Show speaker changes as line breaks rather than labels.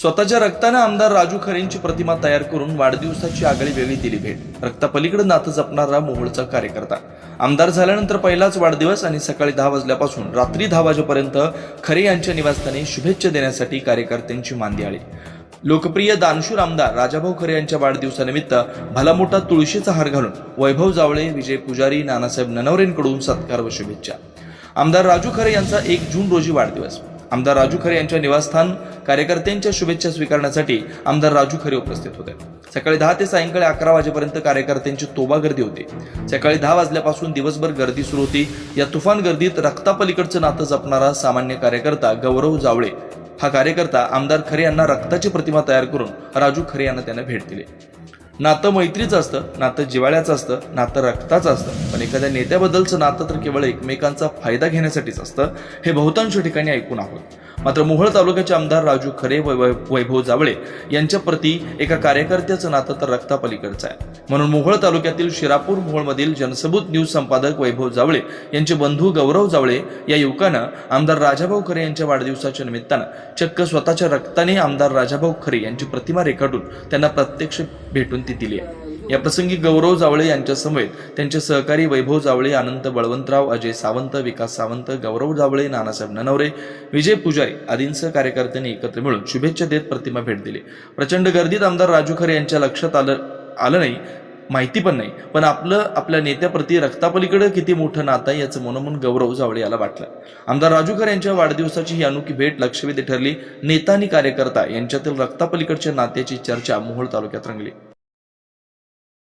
स्वतःच्या रक्तानं आमदार राजू खरेंची प्रतिमा तयार करून वाढदिवसाची आगळी वेगळी दिली भेट. रक्तापलीकडे नातं जपणारा मोहोळचा कार्यकर्ता. आमदार झाल्यानंतर पहिलाच वाढदिवस आणि सकाळी दहा वाजल्यापासून रात्री दहा वाजेपर्यंत खरे यांच्या निवासस्थानी शुभेच्छा देण्यासाठी कार्यकर्त्यांची मांदी आली. लोकप्रिय दानशूर आमदार राजाभाऊ खरे यांच्या वाढदिवसानिमित्त भला मोठा तुळशीचा हार घालून वैभव जावळे विजय पुजारी नानासाहेब ननवरेंकडून सत्कार व शुभेच्छा. आमदार राजू खरे यांचा एक जून रोजी वाढदिवस. आमदार राजू खरे यांच्या निवासस्थान कार्यकर्त्यांच्या शुभेच्छा स्वीकारण्यासाठी आमदार राजू खरे उपस्थित होते. सकाळी दहा ते सायंकाळी अकरा वाजेपर्यंत कार्यकर्त्यांची तोबा गर्दी होती. सकाळी दहा वाजल्यापासून दिवसभर गर्दी सुरू होती. या तुफान गर्दीत रक्तापलीकडचं नातं जपणारा सामान्य कार्यकर्ता गौरव जावळे हा कार्यकर्ता आमदार खरे यांना रक्ताची प्रतिमा तयार करून राजू खरे यांना त्यांना भेट दिली. नातं मैत्रीचं असतं नातं जिवाळ्याचं असतं नातं रक्ताचं असतं. पण एखाद्या नेत्याबद्दलचं नातं तर केवळ एकमेकांचा फायदा घेण्यासाठीच असतं हे बहुतांश ठिकाणी ऐकून आहोत. मात्र मोहोळ तालुक्याचे आमदार राजू खरे वैभव जावळे यांच्या प्रती एका कार्यकर्त्याचं नातं तर रक्तापलीकडचं आहे. म्हणून मोहोळ तालुक्यातील शिरापूर मोहोळमधील जनसबूत न्यूज संपादक वैभव जावळे यांचे बंधू गौरव जावळे या युवकानं आमदार राजाभाऊ खरे यांच्या वाढदिवसाच्या निमित्तानं चक्क स्वतःच्या रक्ताने आमदार राजाभाऊ खरे यांची प्रतिमा रेखाटून त्यांना प्रत्यक्ष भेटून ती दिली आहे. या प्रसंगी गौरव जावळे यांच्यासमवेत त्यांचे सहकारी वैभव जावळे अनंत बळवंतराव अजय सावंत विकास सावंत गौरव जावळे नानासाहेब ननवरे विजय पुजारी आदींसह कार्यकर्त्यांनी एकत्र मिळून शुभेच्छा देत प्रतिमा भेट दिली. प्रचंड गर्दीत आमदार राजू खरे यांच्या लक्षात आलं आलं नाही माहिती पण नाही पण आपलं आपल्या नेत्याप्रती रक्तापलीकडे किती मोठं नातं आहे याचं मनोमन गौरव जावळे याला वाटलं. आमदार राजू खरे यांच्या वाढदिवसाची ही अनोखी भेट लक्षवेधी ठरली. नेता आणि कार्यकर्ता यांच्यातील रक्तापलीकडच्या नात्याची चर्चा मोहोळ तालुक्यात रंगली.